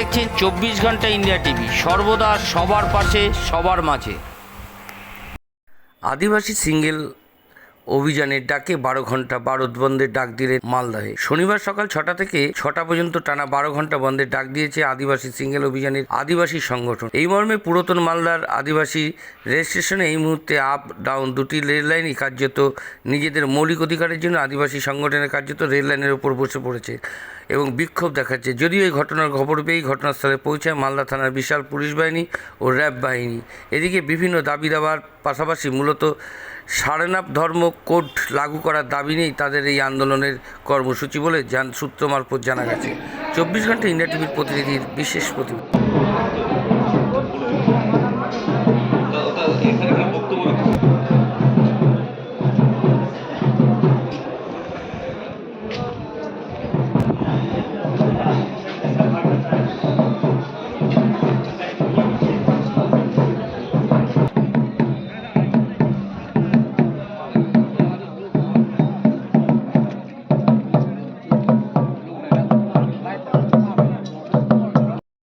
দেখছেন চব্বিশ ঘণ্টা ইন্ডিয়া টিভি। সর্বদা সবার পাশে সবার মাঝে। আদিবাসী সিঙ্গেল অভিযানের ডাকে বারো ঘণ্টা ভারত বন্ধের ডাক দিলেন মালদাহে শনিবার সকাল ছটা থেকে ছটা পর্যন্ত টানা বারো ঘণ্টা বন্ধের ডাক দিয়েছে আদিবাসী সিঙ্গেল অভিযানের আদিবাসী সংগঠন। এই মর্মে পুরাতন মালদার আদিবাসী রেল স্টেশনে এই মুহূর্তে আপ ডাউন দুটি রেল লাইনই কার্যত নিজেদের মৌলিক অধিকারের জন্য আদিবাসী সংগঠনের কার্যত রেল লাইনের ওপর বসে পড়েছে এবং বিক্ষোভ দেখাচ্ছে। যদিও এই ঘটনার খবর পেয়েই ঘটনাস্থলে পৌঁছায় মালদা থানার বিশাল পুলিশ বাহিনী ও র্যাব বাহিনী। এদিকে বিভিন্ন দাবি দাবার পাশাপাশি মূলত সারেনাপ ধর্ম কোড লাগু করার দাবি নেই তাদের এই আন্দোলনের কর্মসূচি বলে জান সূত্র মারফত জানা গেছে। চব্বিশ ঘণ্টা ইন্ডিয়া টিভির প্রতিনিধির বিশেষ প্রতিবেদন।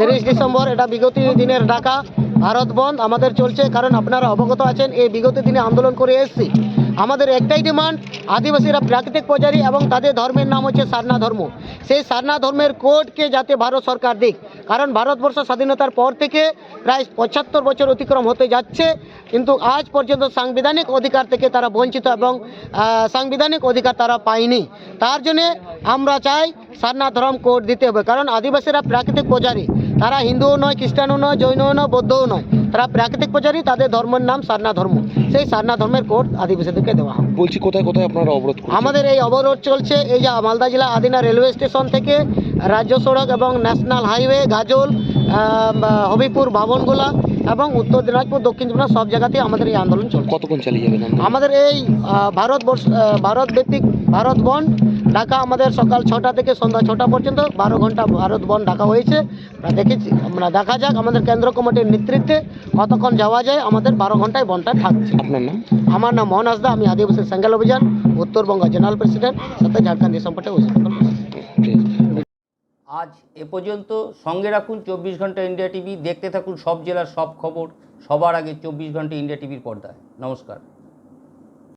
তিরিশ ডিসেম্বর, এটা বিগত দিনের ডাকা। ভারত বন্ধ, আমাদের চলছে, কারণ আপনারা অবগত আছেন, এই বিগত দিনে আন্দোলন করে এসেছি। আমাদের একটাই ডিমান্ড, আদিবাসীরা প্রাকৃতিক পূজারী এবং তাদের ধর্মের নাম হচ্ছে সারনা ধর্ম। সেই সারনা ধর্মের কোডকে যাতে ভারত সরকার দিক, কারণ ভারতবর্ষ স্বাধীনতার পর থেকে প্রায় পঁচাত্তর বছর অতিক্রম হতে যাচ্ছে, কিন্তু আজ পর্যন্ত সাংবিধানিক অধিকার থেকে তারা বঞ্চিত এবং সাংবিধানিক অধিকার তারা পায়নি। তার জন্যে আমরা চাই সারনা ধর্ম কোড দিতে হবে। কারণ আদিবাসীরা প্রাকৃতিক পূজারী তারা হিন্দুও নয় খ্রিস্টানও নয় জৈনও নয় বৌদ্ধও নয়। তারা প্রাকৃতিক পূজারী তাদের ধর্মের নাম সারনা ধর্ম। সেই সারনা ধর্মের কোড আদিবাসীদেরকে দেওয়া হবে। বলছি কোথায় কোথায় আপনারা অবরোধ আমাদের এই অবরোধ চলছে এই যে মালদা জেলা আদিনা রেলওয়ে স্টেশন থেকে রাজ্য সড়ক এবং ন্যাশনাল হাইওয়ে গাজল হবিপুর বাবনগোলা এবং উত্তর দিনাজপুর দক্ষিণ দিনাজপুর সব জায়গাতেই আমাদের এই আন্দোলন চলছে। কতক্ষণ চালিয়ে যাবে আমাদের এই ভারত ভিত্তিক ভারত বন ঢাকা আমাদের সকাল ছটা থেকে সন্ধ্যা ছটা পর্যন্ত বারো ঘণ্টা ভারত বন ডাকা হয়েছে। আমরা দেখেছি আমরা দেখা যাক আমাদের কেন্দ্র কমিটির নেতৃত্বে কতক্ষণ যাওয়া যায় আমাদের বারো ঘন্টায় বনটা থাকছে। আপনার নাম? আমার নাম মোহন হাসদা আমি আদিবাসী সেঙ্গেল অভিযান উত্তরবঙ্গ জেনারেল প্রেসিডেন্ট সাথে ঝাড়খণ্ড সম্পর্কে আজ এ পর্যন্ত সঙ্গে রাখুন চব্বিশ ঘণ্টা ইন্ডিয়া টিভি দেখতে থাকুন সব জেলার সব খবর সবার আগে চব্বিশ ঘণ্টা ইন্ডিয়া টিভির পর্দায়। নমস্কার।